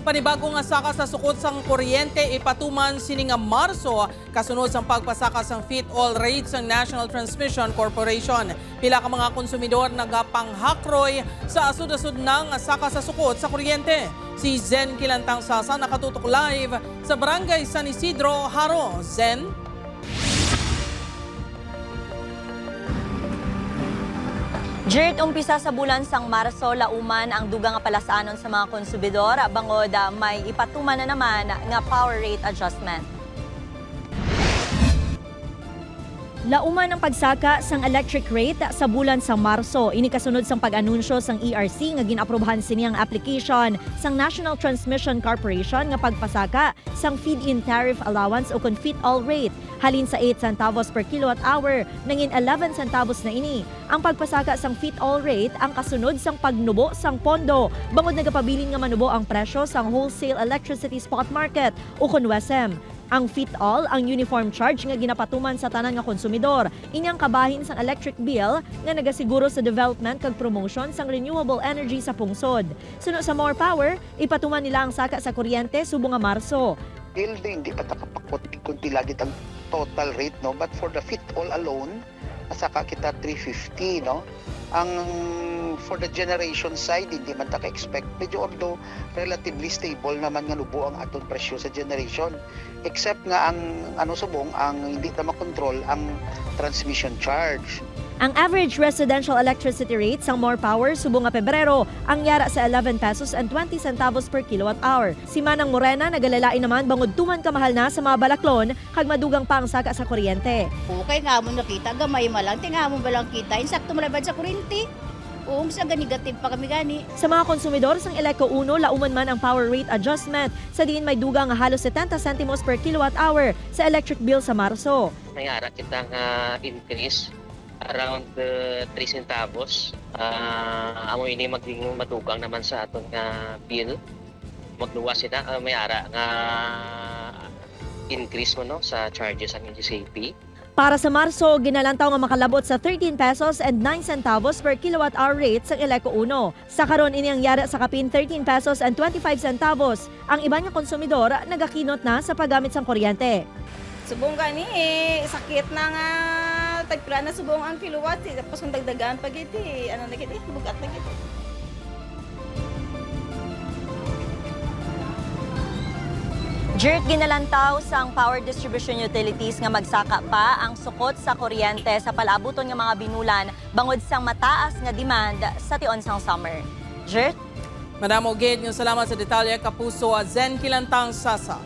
Panibagong asaka sa sukot sang kuryente ipatuman sininga Marso kasunod sang pagpasaka sang fit all rates ng National Transmission Corporation. Pila ka mga konsumidor nagapanghakroy sa asud-asud ng asaka sa sukot sa kuryente. Si Zen Kilantang Sasa nakatutok live sa Barangay San Isidro, Haro. Zen? Jirt umpisa sa bulan sang Marso lauman ang dugang nga palasanon sa mga konsumidor bangod ah, may ipatuman na naman nga power rate adjustment. Lauman ang pagsaka sang electric rate sa bulan sa Marso. Ini kasunod sang pag-anunsyo sang ERC nga ginaprubahan sini ang application sang National Transmission Corporation nga pagpasaka sang feed-in tariff allowance o kon fit-all rate halin sa 8 centavos per kilowatt hour nangin 11 centavos na ini. Ang pagpasaka sang fit-all rate ang kasunod sang pagnubo sang pondo bangod nagapabilin nga manubo ang presyo sang wholesale electricity spot market o kon WESM. Ang fit-all ang uniform charge nga ginapatuman sa tanan nga konsumidor. Inyang kabahin sang electric bill nga nagasiguro sa development kag promotion sang renewable energy sa pungsod. Suno sa more power, ipatuman nila ang saka sa kuryente subong nga Marso. building, di pa kunti lagi ang total rate, no? But for the fit all alone, nasaka kita 350, no? Ang for the generation side, hindi man taka expect medyo although relatively stable naman nga nubo ang atong presyo sa generation. Except nga ang ano subong, ang hindi ta makontrol ang transmission charge. Ang average residential electricity rate sang more power subong nga Pebrero ang yara sa 11 pesos and 20 centavos per kilowatt hour. Si Manang Morena nagalalain naman bangod tuman kamahal na sa mga balaklon kag madugang pa ang saka sa kuryente. Okay nga mo nakita, gamay ma lang, tinga mo ba lang kita, insakto mo labad sa kurinti. Oo, sa ganigative pa kami gani. Sa mga konsumidor sang Eleco 1, lauman man ang power rate adjustment sa diin may dugang nga halos 70 centimos per kilowatt hour sa electric bill sa Marso. may ara kitang ah, increase around uh, 3 centavos. Ah, amo ini maging madugang naman sa aton nga bill. Magluwas sila ah, may ara nga increase mo no sa charges ang GCP. Para sa Marso, ginalantaw nga makalabot sa 13 pesos and 9 centavos per kilowatt hour rate sa Eleco 1. Sa karon ini ang yara sa kapin 13 pesos and 25 centavos. Ang iba nga konsumidor nagakinot na sa paggamit sang kuryente. Subong gani eh, sakit na nga tagpila na subong ang kilowatt eh. Tapos kung dagdagan pa giti, ano na giti, bugat na giti. Jirt ginalantaw sang power distribution utilities nga magsaka pa ang sukot sa kuryente sa palabuton nga mga binulan bangod sang mataas nga demand sa tion sang summer. Jirt? Madam Oged, salamat sa detalye kapuso at Zen Kilantang Sasa.